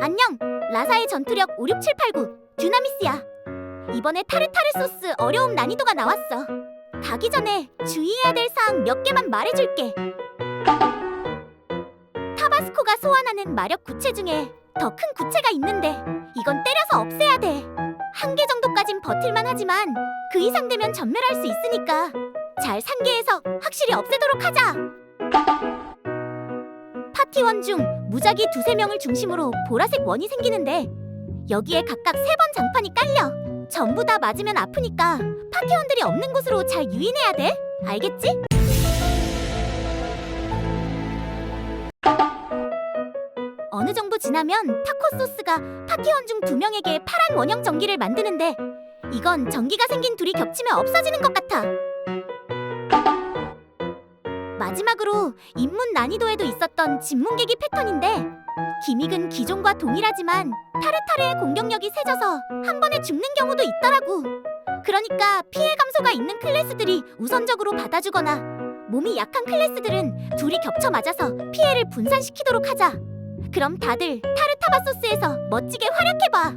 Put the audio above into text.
안녕! 라사의 전투력 56789 듀나미스야. 이번에 타르타르 소스 어려움 난이도가 나왔어. 가기 전에 주의해야 될 사항 몇 개만 말해줄게. 타바스코가 소환하는 마력 구체 중에 더 큰 구체가 있는데 이건 때려서 없애야 돼. 한 개 정도까진 버틸만 하지만 그 이상 되면 전멸할 수 있으니까 잘 상계해서 확실히 없애도록 하자. 파티원 중 무작위 두세 명을 중심으로 보라색 원이 생기는데 여기에 각각 세 번 장판이 깔려. 전부 다 맞으면 아프니까 파티원들이 없는 곳으로 잘 유인해야 돼. 알겠지? 어느 정도 지나면 타코 소스가 파티원 중 두 명에게 파란 원형 전기를 만드는데 이건 전기가 생긴 둘이 겹치면 없어지는 것 같아. 마지막으로 입문 난이도에도 있었던 진문계기 패턴인데 기믹은 기존과 동일하지만 타르타르의 공격력이 세져서 한 번에 죽는 경우도 있더라고. 그러니까 피해 감소가 있는 클래스들이 우선적으로 받아주거나 몸이 약한 클래스들은 둘이 겹쳐 맞아서 피해를 분산시키도록 하자. 그럼 다들 타르타바 소스에서 멋지게 활약해봐.